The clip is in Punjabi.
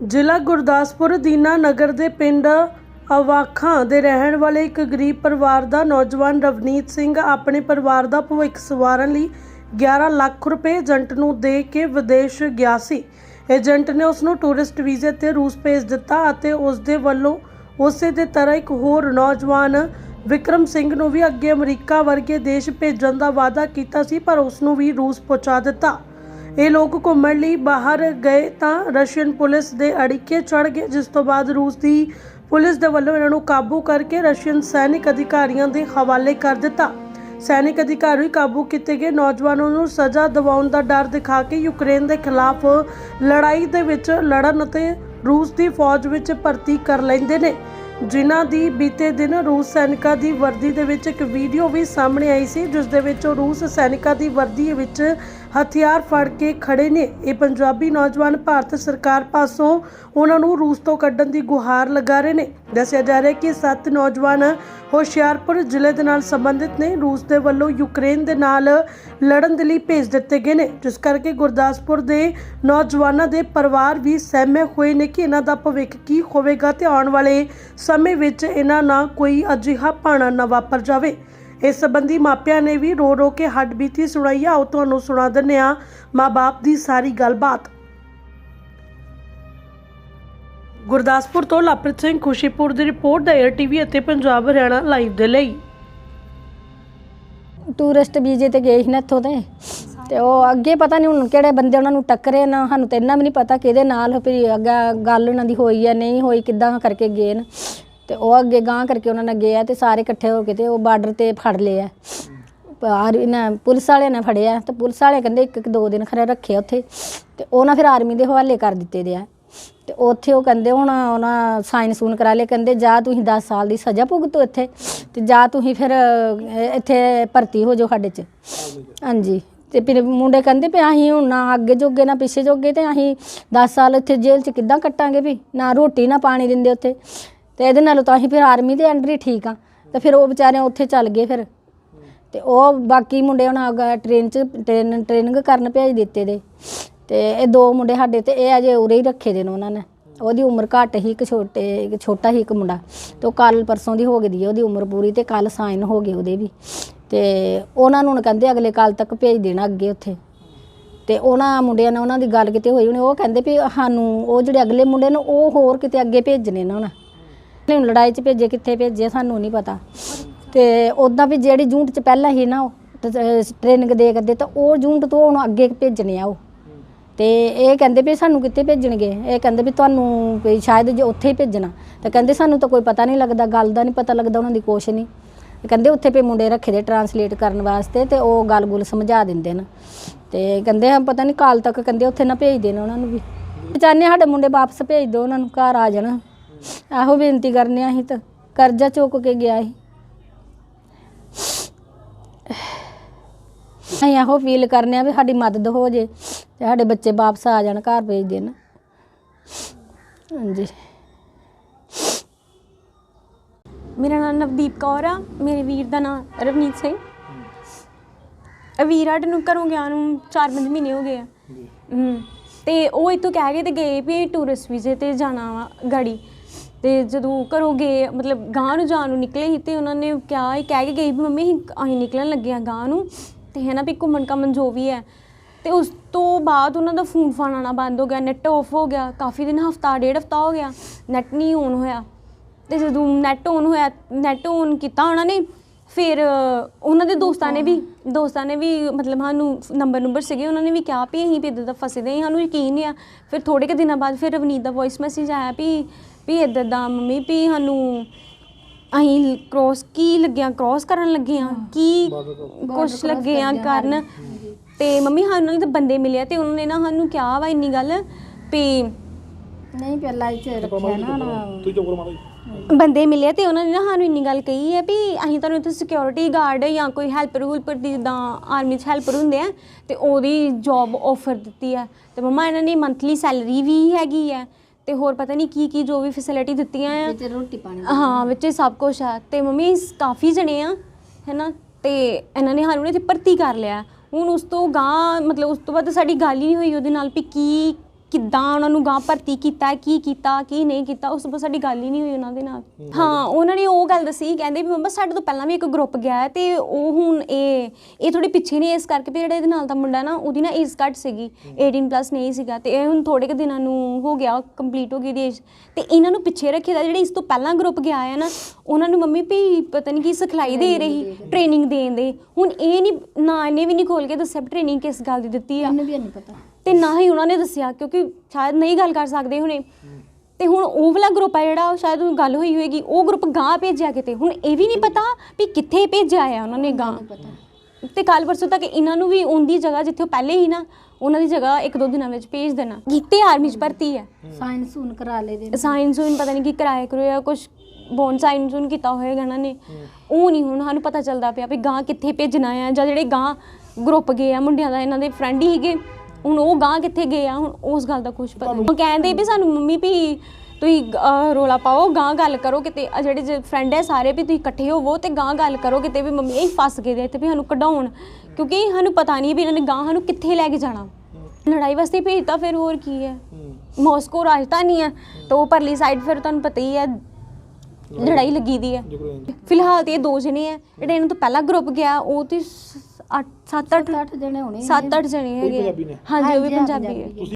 ਜ਼ਿਲ੍ਹਾ ਗੁਰਦਾਸਪੁਰ ਦੀਨਾ ਨਗਰ ਦੇ ਪਿੰਡ ਅਵਾਖਾਂ ਦੇ ਰਹਿਣ ਵਾਲੇ ਇੱਕ ਗਰੀਬ ਪਰਿਵਾਰ ਦਾ ਨੌਜਵਾਨ ਰਵਨੀਤ ਸਿੰਘ ਆਪਣੇ ਪਰਿਵਾਰ ਦਾ ਭਵਿੱਖ ਸਵਾਰਨ ਲਈ 11 ਲੱਖ ਰੁਪਏ ਏਜੰਟ ਨੂੰ ਦੇ ਕੇ ਵਿਦੇਸ਼ ਗਿਆ ਸੀ। ਏਜੰਟ ਨੇ ਉਸ ਨੂੰ ਟੂਰਿਸਟ ਵੀਜ਼ੇ ਤੇ ਰੂਸ ਭੇਜ ਦਿੱਤਾ ਅਤੇ ਉਸ ਦੇ ਵੱਲੋਂ ਉਸੇ ਦੇ ਤਰ੍ਹਾਂ ਇੱਕ ਹੋਰ ਨੌਜਵਾਨ ਵਿਕਰਮ ਸਿੰਘ ਨੂੰ ਵੀ ਅੱਗੇ ਅਮਰੀਕਾ ਵਰਗੇ ਦੇਸ਼ ਭੇਜਣ ਦਾ ਵਾਅਦਾ ਕੀਤਾ ਸੀ, ਪਰ ਉਸ ਨੂੰ ਵੀ ਰੂਸ ਪਹੁੰਚਾ ਦਿੱਤਾ। ਇਹ ਲੋਕ ਘੁੰਮਣ ਲਈ ਬਾਹਰ ਗਏ ਤਾਂ ਰਸ਼ੀਅਨ ਪੁਲਿਸ ਦੇ ਅੜਿੱਕੇ ਚੜ ਗਏ, ਜਿਸ ਤੋਂ ਬਾਅਦ ਰੂਸ ਦੀ ਪੁਲਿਸ ਦੇ ਵੱਲੋਂ ਇਹਨਾਂ ਨੂੰ ਕਾਬੂ ਕਰਕੇ ਰਸ਼ੀਅਨ ਸੈਨਿਕ ਅਧਿਕਾਰੀਆਂ ਦੇ ਹਵਾਲੇ ਕਰ ਦਿੱਤਾ। ਸੈਨਿਕ ਅਧਿਕਾਰੀ ਕਾਬੂ ਕੀਤੇ ਗਏ। ਨੌਜਵਾਨਾਂ ਨੂੰ ਸਜ਼ਾ ਦਿਵਾਉਣ ਦਾ ਡਰ ਦਿਖਾ ਕੇ ਯੂਕਰੇਨ ਦੇ ਖਿਲਾਫ ਲੜਾਈ ਦੇ ਵਿੱਚ ਲੜਨ ਅਤੇ ਰੂਸ ਦੀ ਫੌਜ ਵਿੱਚ ਭਰਤੀ ਕਰ ਲੈਂਦੇ ਨੇ। ਜਿਨ੍ਹਾਂ ਦੀ ਬੀਤੇ ਦਿਨ ਰੂਸ ਸੈਨਿਕਾਂ ਦੀ ਵਰਦੀ ਦੇ ਵਿੱਚ ਇੱਕ ਵੀਡੀਓ ਵੀ ਸਾਹਮਣੇ ਆਈ ਸੀ, ਜਿਸ ਦੇ ਵਿੱਚ ਉਹ ਰੂਸ ਸੈਨਿਕਾਂ ਦੀ ਵਰਦੀ ਵਿੱਚ ਹਥਿਆਰ ਫੜ ਕੇ ਖੜੇ ਨੇ। ਇਹ ਪੰਜਾਬੀ ਨੌਜਵਾਨ ਭਾਰਤ ਸਰਕਾਰ ਪਾਸੋਂ ਉਹਨਾਂ ਨੂੰ ਰੂਸ ਤੋਂ ਕੱਢਣ ਦੀ ਗੁਹਾਰ ਲਗਾ ਰਹੇ ਨੇ। ਦੱਸਿਆ ਜਾ ਰਿਹਾ ਹੈ ਕਿ ਸੱਤ ਨੌਜਵਾਨ ਹੁਸ਼ਿਆਰਪੁਰ ਜ਼ਿਲ੍ਹੇ ਦੇ ਨਾਲ ਸੰਬੰਧਿਤ ਨੇ। ਰੂਸ ਦੇ ਵੱਲੋਂ ਯੂਕਰੇਨ ਦੇ ਨਾਲ ਲੜਨ ਦੇ ਲਈ ਭੇਜ ਦਿੱਤੇ ਗਏ ਨੇ। ਜਿਸ ਕਰਕੇ ਗੁਰਦਾਸਪੁਰ ਦੇ ਨੌਜਵਾਨਾਂ ਦੇ ਪਰਿਵਾਰ ਵੀ ਸਹਿਮੇ ਹੋਏ ਨੇ ਕਿ ਇਹਨਾਂ ਦਾ ਭਵਿੱਖ ਕੀ ਹੋਵੇਗਾ ਤੇ ਆਉਣ ਵਾਲੇ ਸਮੇਂ ਵਿੱਚ ਇਹਨਾਂ ਨਾਲ ਕੋਈ ਅਜਿਹਾ ਭਾਣਾ ਨਾ ਵਾਪਰ ਜਾਵੇ। ਇਸ ਸੰਬੰਧੀ ਮਾਪਿਆਂ ਨੇ ਵੀ ਰੋ ਰੋ ਕੇ ਹੱਡਬੀਤੀ ਸੁਣਾਈ। ਆ ਉਹ ਤੁਹਾਨੂੰ ਸੁਣਾ ਦਿੰਦੇ ਆ ਮਾਂ-ਬਾਪ ਦੀ ਸਾਰੀ ਗੱਲਬਾਤ। ਗੁਰਦਾਸਪੁਰ ਤੋਂ ਲਵਪ੍ਰੀਤ ਸਿੰਘ ਖੁਸ਼ੀਪੁਰ ਦੀ ਰਿਪੋਰਟ ਦਾ ਏਅਰ ਟੀਵੀ ਅਤੇ ਪੰਜਾਬ ਹਰਿਆਣਾ ਲਾਈਵ ਦੇ ਲਈ। ਟੂਰਿਸਟ ਵੀਜ਼ੇ ਤੇ ਗਏ ਸੀ ਨਾ ਇੱਥੋਂ ਤੇ ਤੇ ਉਹ ਅੱਗੇ ਪਤਾ ਨਹੀਂ ਹੁਣ ਕਿਹੜੇ ਬੰਦੇ ਉਹਨਾਂ ਨੂੰ ਟੱਕਰੇ ਨਾ, ਸਾਨੂੰ ਤੇ ਇੰਨਾ ਵੀ ਨਹੀਂ ਪਤਾ ਕਿਹਦੇ ਨਾਲ ਵੀ ਅੱਗਾ ਗੱਲ ਉਹਨਾਂ ਦੀ ਹੋਈ ਆ, ਨਹੀਂ ਹੋਈ, ਕਿੱਦਾਂ ਕਰਕੇ ਗਏ ਨੇ। ਤੇ ਉਹ ਅੱਗੇ ਗਾਂ ਕਰਕੇ ਉਹਨਾਂ ਨੇ ਗਏ ਆ ਤੇ ਸਾਰੇ ਇਕੱਠੇ ਹੋ ਕੇ ਤੇ ਉਹ ਬਾਰਡਰ ਤੇ ਫੜ ਲਏ ਆ। ਆਰ ਇਹਨਾਂ ਪੁਲਿਸ ਵਾਲਿਆਂ ਨੇ ਫੜਿਆ ਤੇ ਪੁਲਿਸ ਵਾਲੇ ਕਹਿੰਦੇ ਇੱਕ ਇੱਕ ਦੋ ਦਿਨ ਖਰੇ ਰੱਖੇ ਉੱਥੇ ਤੇ ਉਹਨਾਂ ਫਿਰ ਆਰਮੀ ਦੇ ਹਵਾਲੇ ਕਰ ਦਿੱਤੇ ਦੇ ਆ। ਤੇ ਉੱਥੇ ਉਹ ਕਹਿੰਦੇ ਹੁਣ ਉਹਨਾਂ ਸਾਈਨ ਸੂਨ ਕਰਾ ਲਏ ਕਹਿੰਦੇ ਜਾਂ ਤੁਸੀਂ 10 ਸਾਲ ਦੀ ਸਜ਼ਾ ਭੁਗਤੋ ਇੱਥੇ ਤੇ ਜਾਂ ਤੁਸੀਂ ਫਿਰ ਅਹ, ਇੱਥੇ ਭਰਤੀ ਹੋ ਜਾਓ ਸਾਡੇ ਚ। ਹਾਂਜੀ। ਤੇ ਫਿਰ ਮੁੰਡੇ ਕਹਿੰਦੇ ਵੀ ਅਸੀਂ ਹੁਣ ਨਾ ਅੱਗੇ ਜੋਗੇ ਨਾ ਪਿੱਛੇ ਜੋਗੇ ਤੇ ਅਸੀਂ 10 ਸਾਲ ਇੱਥੇ ਜੇਲ੍ਹ ਚ ਕਿੱਦਾਂ ਕੱਟਾਂਗੇ ਵੀ ਨਾ ਰੋਟੀ ਨਾ ਪਾਣੀ ਦਿੰਦੇ ਉੱਥੇ। ਤੇ ਇਹਦੇ ਨਾਲੋਂ ਤਾਂ ਅਸੀਂ ਫਿਰ ਆਰਮੀ ਦੇ ਅੰਡਰ ਹੀ ਠੀਕ ਆ। ਤੇ ਫਿਰ ਉਹ ਵਿਚਾਰੇ ਉੱਥੇ ਚੱਲ ਗਏ ਫਿਰ। ਤੇ ਉਹ ਬਾਕੀ ਮੁੰਡੇ ਹੁਣ ਅਗਾ ਟ੍ਰੇਨ ਚ ਟ੍ਰੇਨ ਟ੍ਰੇਨਿੰਗ ਕਰਨ ਭੇਜ ਦਿੱਤੇ ਦੇ। ਤੇ ਇਹ ਦੋ ਮੁੰਡੇ ਸਾਡੇ ਤੇ, ਇਹ ਅਜੇ ਉਰੇ ਹੀ ਰੱਖੇ ਦੇ ਨੇ ਉਹਨਾਂ ਨੇ। ਉਹਦੀ ਉਮਰ ਘੱਟ ਹੀ, ਇੱਕ ਛੋਟੇ, ਇੱਕ ਛੋਟਾ ਹੀ ਇੱਕ ਮੁੰਡਾ। ਤੇ ਉਹ ਕੱਲ ਪਰਸੋਂ ਦੀ ਹੋ ਗਈ ਦੀ ਉਹਦੀ ਉਮਰ ਪੂਰੀ ਤੇ ਕੱਲ ਸਾਈਨ ਹੋ ਗਏ ਉਹਦੇ ਵੀ। ਤੇ ਉਹਨਾਂ ਨੂੰ ਹੁਣ ਕਹਿੰਦੇ ਅਗਲੇ ਕੱਲ ਤੱਕ ਭੇਜ ਦੇਣਾ ਅੱਗੇ ਉੱਥੇ। ਤੇ ਉਹਨਾਂ ਮੁੰਡਿਆਂ ਨਾਲ ਉਹਨਾਂ ਦੀ ਗੱਲ ਕਿਤੇ ਹੋਈ ਉਹਨੇ ਉਹ ਕਹਿੰਦੇ ਵੀ ਸਾਨੂੰ, ਉਹ ਜਿਹੜੇ ਅਗਲੇ ਮੁੰਡੇ ਨੇ, ਉਹ ਹੋਰ ਕਿਤੇ ਅੱਗੇ ਭੇਜਣੇ ਨਾ ਉਹਨਾਂ। ਹੁਣ ਲੜਾਈ 'ਚ ਭੇਜੇ, ਕਿੱਥੇ ਭੇਜੇ ਸਾਨੂੰ ਨਹੀਂ ਪਤਾ। ਤੇ ਉਦਾਂ ਵੀ ਜਿਹੜੀ ਜੂਨਟ 'ਚ ਪਹਿਲਾਂ ਹੀ ਨਾ ਉਹ ਟ੍ਰੇਨਿੰਗ ਦੇ ਕਰਦੇ ਤਾਂ ਉਹ ਜੂਨਟ ਤੋਂ ਹੁਣ ਅੱਗੇ ਭੇਜਣੇ ਆ ਉਹ। ਤੇ ਇਹ ਕਹਿੰਦੇ ਵੀ ਸਾਨੂੰ ਕਿੱਥੇ ਭੇਜਣਗੇ? ਇਹ ਕਹਿੰਦੇ ਵੀ ਤੁਹਾਨੂੰ ਵੀ ਸ਼ਾਇਦ ਜੇ ਉੱਥੇ ਹੀ ਭੇਜਣਾ। ਤੇ ਕਹਿੰਦੇ ਸਾਨੂੰ ਤਾਂ ਕੋਈ ਪਤਾ ਨਹੀਂ ਲੱਗਦਾ, ਗੱਲ ਦਾ ਨਹੀਂ ਪਤਾ ਲੱਗਦਾ, ਉਹਨਾਂ ਦੀ ਕੁਛ ਨਹੀਂ ਕਹਿੰਦੇ ਉੱਥੇ ਪੇ ਮੁੰਡੇ ਰੱਖੇ ਦੇ ਟਰਾਂਸਲੇਟ ਕਰਨ ਵਾਸਤੇ ਤੇ ਉਹ ਗੱਲ-ਗੁਲ ਸਮਝਾ ਦਿੰਦੇ ਨੇ। ਤੇ ਕਹਿੰਦੇ ਹਾਂ ਪਤਾ ਨਹੀਂ ਕਾਲ ਤੱਕ ਕਹਿੰਦੇ ਉੱਥੇ ਨਾ ਭੇਜ ਦੇਣ ਉਹਨਾਂ ਨੂੰ ਵੀ। ਚਾਹੁੰਦੇ ਹਾਂ ਸਾਡੇ ਮੁੰਡੇ ਵਾਪਸ ਭੇਜ ਦਿਓ ਉਹਨਾਂ ਨੂੰ, ਘਰ ਆ ਜਾਣ। ਇਹੋ ਬੇਨਤੀ ਕਰਨੇ ਆ ਅਸੀਂ ਤਾਂ ਕਰਜ਼ਾ ਚੁੱਕ ਕੇ ਗਿਆ ਸੀ। ਅਸੀਂ ਇਹੋ ਫੀਲ ਕਰਨੇ ਆ ਵੀ ਸਾਡੀ ਮਦਦ ਹੋ ਜੇ ਤੇ ਸਾਡੇ ਬੱਚੇ ਵਾਪਸ ਆ ਜਾਣ ਘਰ ਭੇਜ ਦੇਣ। ਹਾਂਜੀ। ਮੇਰਾ ਨਾਮ ਨਵਦੀਪ ਕੌਰ ਆ ਮੇਰੇ ਵੀਰ ਦਾ ਨਾਮ ਰਵਨੀਤ ਸਿੰਘ। ਇਹ ਵੀਰ ਸਾਡੇ ਨੂੰ ਘਰੋਂ ਗਿਆ ਨੂੰ 4-5 ਮਹੀਨੇ ਹੋ ਗਏ ਆ। ਹੂੰ ਤੇ ਉਹ ਇੱਥੋਂ ਕਹਿ ਕੇ ਤੇ ਗਏ ਵੀ ਟੂਰਿਸਟ ਵੀਜ਼ੇ ਤੇ ਜਾਣਾ ਵਾ ਗਾੜੀ। ਤੇ ਜਦੋਂ ਘਰੋਂ ਗਏ, ਮਤਲਬ ਗਾਂ ਨੂੰ ਜਾਣ ਨੂੰ ਨਿਕਲੇ ਸੀ ਤੇ ਉਹਨਾਂ ਨੇ ਕਿਹਾ, ਇਹ ਕਹਿ ਕੇ ਗਈ ਵੀ ਮੰਮੀ ਅਸੀਂ ਅਸੀਂ ਨਿਕਲਣ ਲੱਗੇ ਆ ਗਾਂ ਨੂੰ ਤੇ ਹੈ ਨਾ ਵੀ ਘੁੰਮਣ ਘਾਮਣ ਜੋ ਵੀ ਹੈ। ਤੇ ਉਸ ਤੋਂ ਬਾਅਦ ਉਹਨਾਂ ਦਾ ਫੋਨ ਫਾਨ ਆਉਣਾ ਬੰਦ ਹੋ ਗਿਆ, ਨੈਟ ਆਫ ਹੋ ਗਿਆ, ਕਾਫੀ ਦਿਨ, ਹਫਤਾ, ਡੇਢ ਹਫਤਾ ਹੋ ਗਿਆ, ਨੈਟ ਨਹੀਂ ਔਨ ਹੋਇਆ। ਤੇ ਜਦੋਂ ਨੈਟ ਔਨ ਹੋਇਆ, ਨੈਟ ਔਨ ਕੀਤਾ ਉਹਨਾਂ ਨੇ ਫਿਰ ਉਹਨਾਂ ਦੇ ਦੋਸਤਾਂ ਨੇ ਵੀ ਦੋਸਤਾਂ ਨੇ ਵੀ ਮਤਲਬ ਸਾਨੂੰ ਨੰਬਰ ਨੰਬਰ ਸੀਗੇ ਉਹਨਾਂ ਨੇ ਵੀ ਕਿਹਾ ਵੀ ਅਸੀਂ ਵੀ ਇੱਦਾਂ ਦਾ ਫਸੇ ਦੇ ਹਾਂ, ਸਾਨੂੰ ਯਕੀਨ ਨਹੀਂ ਆ। ਫਿਰ ਥੋੜੇ ਕੁ ਦਿਨਾਂ ਬਾਅਦ ਫਿਰ ਰਵਨੀਤ ਦਾ ਵੌਇਸ ਮੈਸੇਜ ਆਇਆ ਵੀ ਵੀ ਇੱਦਾਂ ਦਾ ਮੰਮੀ ਵੀ ਸਾਨੂੰ ਅਸੀਂ ਕ੍ਰੋਸ ਕੀ ਲੱਗਿਆ ਕ੍ਰੋਸ ਕਰਨ ਲੱਗੇ ਆ ਕੀ ਕੁਛ ਲੱਗੇ ਆ ਕਰਨ? ਤੇ ਮੰਮੀ ਸਾਨੂੰ ਨਾਲ ਤਾਂ ਬੰਦੇ ਮਿਲਿਆ ਤੇ ਉਹਨਾਂ ਨੇ ਨਾ ਸਾਨੂੰ ਕਿਹਾ ਵਾ ਇੰਨੀ ਗੱਲ ਵੀ ਨਹੀਂ ਪਹਿਲਾਂ ਇੱਥੇ ਰੱਖਿਆ ਨਾ ਨਾ ਬੰਦੇ ਮਿਲੇ ਤੇ ਉਹਨਾਂ ਨੇ ਨਾ ਸਾਨੂੰ ਇੰਨੀ ਗੱਲ ਕਹੀ ਹੈ ਵੀ ਅਸੀਂ ਤੁਹਾਨੂੰ ਇੱਥੇ ਸਿਕਿਉਰਿਟੀ ਗਾਰਡ ਜਾਂ ਕੋਈ ਹੈਲਪਰ ਹੁਲਪਰ ਦੀ ਜਿੱਦਾਂ ਆਰਮੀ 'ਚ ਹੈਲਪਰ ਹੁੰਦੇ ਆ ਤੇ ਉਹਦੀ ਜੌਬ ਆਫਰ ਦਿੱਤੀ ਹੈ। ਤੇ ਮਮਾ ਇਹਨਾਂ ਨੇ ਮੰਥਲੀ ਸੈਲਰੀ ਵੀ ਹੈਗੀ ਹੈ ਤੇ ਹੋਰ ਪਤਾ ਨਹੀਂ ਕੀ ਕੀ ਜੋ ਵੀ ਫੈਸਿਲਿਟੀ ਦਿੱਤੀਆਂ ਆ। ਵਿੱਚ ਰੋਟੀ ਪਾਣੀ ਹਾਂ ਵਿੱਚ ਇਹ ਸਭ ਕੁਝ ਆ। ਤੇ ਮੰਮੀ ਸ- ਕਾਫੀ ਜਣੇ ਆ ਹੈਨਾ? ਤੇ ਇਹਨਾਂ ਨੇ ਸਾਨੂੰ ਇੱਥੇ ਭਰਤੀ ਕਰ ਲਿਆ। ਹੁਣ ਉਸ ਤੋਂ ਗਾਂ ਮਤਲਬ ਉਸ ਤੋਂ ਬਾਅਦ ਸਾਡੀ ਗੱਲ ਹੀ ਨਹੀਂ ਹੋਈ ਉਹਦੇ ਨਾਲ ਵੀ ਕੀ ਕਿੱਦਾਂ ਉਹਨਾਂ ਨੂੰ ਗਾਂ ਭਰਤੀ ਕੀਤਾ ਕੀ ਕੀਤਾ ਕੀ ਨਹੀਂ ਕੀਤਾ ਉਸ ਤੋਂ ਸਾਡੀ ਗੱਲ ਹੀ ਨਹੀਂ ਹੋਈ ਉਹਨਾਂ ਦੇ ਨਾਲ। ਹਾਂ ਉਹਨਾਂ ਨੇ ਉਹ ਗੱਲ ਦੱਸੀ ਕਹਿੰਦੇ ਵੀ ਮੰਮਾ ਸਾਡੇ ਤੋਂ ਪਹਿਲਾਂ ਵੀ ਇੱਕ ਗਰੁੱਪ ਗਿਆ ਹੈ ਤੇ ਉਹ ਹੁਣ ਇਹ ਇਹ ਥੋੜੀ ਪਿੱਛੇ ਨੇ ਇਸ ਕਰਕੇ ਵੀ ਜਿਹੜਾ ਇਹਦੇ ਨਾਲ ਦਾ ਮੁੰਡਾ ਨਾ ਉਹਦੀ ਨਾ ਏਜ ਘੱਟ ਸੀਗੀ 18 ਪਲੱਸ ਨਹੀਂ ਸੀਗਾ ਤੇ ਇਹ ਹੁਣ ਥੋੜੇ ਕੁ ਦਿਨਾਂ ਨੂੰ ਹੋ ਗਿਆ ਕੰਪਲੀਟ ਹੋ ਗਈ ਦੀ ਏਜ ਤੇ ਇਹਨਾਂ ਨੂੰ ਪਿੱਛੇ ਰੱਖੇ ਦਾ ਜਿਹੜੇ ਇਸ ਤੋਂ ਪਹਿਲਾਂ ਗਰੁੱਪ ਗਿਆ ਹੈ ਨਾ ਉਹਨਾਂ ਨੂੰ ਮੰਮੀ ਵੀ ਪਤਾ ਨਹੀਂ ਕੀ ਸਿਖਲਾਈ ਦੇ ਰਹੀ ਟ੍ਰੇਨਿੰਗ ਦੇਣ ਦੇ। ਹੁਣ ਇਹ ਨਹੀਂ ਨਾ ਇਹਨੇ ਵੀ ਨਹੀਂ ਖੋਲ ਕੇ ਦੱਸਿਆ ਟ੍ਰੇਨਿੰਗ ਕਿਸ ਗੱਲ ਦੀ ਦਿੱਤੀ ਆ। ਇਹਨੂੰ ਵੀ ਨਹੀਂ ਪਤਾ। ਤੇ ਨਾ ਹੀ ਉਹਨਾਂ ਨੇ ਦੱਸਿਆ ਕਿਉਂਕਿ ਸ਼ਾਇਦ ਨਹੀਂ ਗੱਲ ਕਰ ਸਕਦੇ ਹੁਣੇ। ਤੇ ਹੁਣ ਉਹ ਵਾਲਾ ਗਰੁੱਪ ਆ ਜਿਹੜਾ ਉਹ ਸ਼ਾਇਦ ਉਹ ਗੱਲ ਹੋਈ ਹੋਏਗੀ ਉਹ ਗਰੁੱਪ ਗਾਂ ਭੇਜਿਆ ਕਿਤੇ? ਹੁਣ ਇਹ ਵੀ ਨਹੀਂ ਪਤਾ ਵੀ ਕਿੱਥੇ ਭੇਜਿਆ ਆ ਉਹਨਾਂ ਨੇ ਗਾਂ ਤੇ ਕੱਲ ਪਰਸੋਂ ਤੱਕ ਇਹਨਾਂ ਨੂੰ ਵੀ ਉਹਦੀ ਜਗ੍ਹਾ ਜਿੱਥੇ ਉਹ ਪਹਿਲੇ ਹੀ ਨਾ ਉਹਨਾਂ ਦੀ ਜਗ੍ਹਾ ਇੱਕ ਦੋ ਦਿਨਾਂ ਵਿੱਚ ਭੇਜ ਦੇਣਾ। ਕੀਤੇ ਆਰਮੀ 'ਚ ਭਰਤੀ ਹੈ ਸਾਇੰਸ ਹੁਣ ਕਰਾ ਲਏ ਦੇ ਸਾਇੰਸ ਹੁਣ ਪਤਾ ਨਹੀਂ ਕੀ ਕਰਾਇਆ ਕਰੋਇਆ ਕੁਝ ਬੋਨ ਸਾਇੰਸ ਹੁਣ ਕੀਤਾ ਹੋਏਗਾ ਇਹਨਾਂ ਨੇ। ਉਹ ਨਹੀਂ ਹੁਣ ਸਾਨੂੰ ਪਤਾ ਚੱਲਦਾ ਪਿਆ ਵੀ ਗਾਂ ਕਿੱਥੇ ਭੇਜਣਾ ਆ ਜਾਂ ਜਿਹੜੇ ਗਾਂ ਗਰੁੱਪ ਗਏ ਆ ਮੁੰਡਿਆਂ ਦਾ ਇਹਨਾਂ ਦੇ ਫਰੈਂਡ ਹੀ ਸੀਗੇ ਹੁਣ ਉਹ ਗਾਂ ਕਿੱਥੇ ਗਏ ਆ? ਹੁਣ ਉਸ ਗੱਲ ਦਾ ਕੁਝ ਪਤਾ ਨਹੀਂ। ਕਹਿੰਦੇ ਵੀ ਸਾਨੂੰ ਮੰਮੀ ਵੀ ਤੁਸੀਂ ਅਹ, ਰੌਲਾ ਪਾਓ ਗਾਂ ਗੱਲ ਕਰੋ ਕਿਤੇ। ਜਿਹੜੇ ਫਰੈਂਡ ਹੈ ਸਾਰੇ ਵੀ ਤੁਸੀਂ ਇਕੱਠੇ ਹੋਵੋ ਤੇ ਗਾਂ ਗੱਲ ਕਰੋ ਕਿਤੇ ਵੀ ਮੰਮੀ ਇਹ ਫਸ ਗਏ ਦੇ ਇੱਥੇ ਵੀ ਸਾਨੂੰ ਕਢਾਉਣ। ਕਿਉਂਕਿ ਸਾਨੂੰ ਪਤਾ ਨਹੀਂ ਵੀ ਇਹਨਾਂ ਨੇ ਗਾਂ ਸਾਨੂੰ ਕਿੱਥੇ ਲੈ ਕੇ ਜਾਣਾ। ਲੜਾਈ ਵਾਸਤੇ ਭੇਜਤਾ ਫਿਰ ਹੋਰ ਕੀ ਹੈ? ਮਾਸਕੋ ਰਾਜਧਾਨੀ ਹੈ ਤਾਂ ਉਹ ਪਰਲੀ ਸਾਈਡ ਫਿਰ ਤੁਹਾਨੂੰ ਪਤਾ ਹੀ ਹੈ ਲੜਾਈ ਲੱਗੀ ਦੀ ਹੈ ਫਿਲਹਾਲ ਤੇ ਇਹ ਦੋ ਜਣੇ ਆ। ਜਿਹੜੇ ਇਹਨਾਂ ਤੋਂ ਪਹਿਲਾ ਗਰੁੱਪ ਗਿਆ ਉਹ ਤੇ 8 7 8 ਅੱਠ ਜਣੇ ਹੋਣੇ 7 8 ਜਣੇ ਹੈਗੇ ਆ। ਹਾਂਜੀ ਉਹ ਵੀ ਪੰਜਾਬੀ ਹੈ।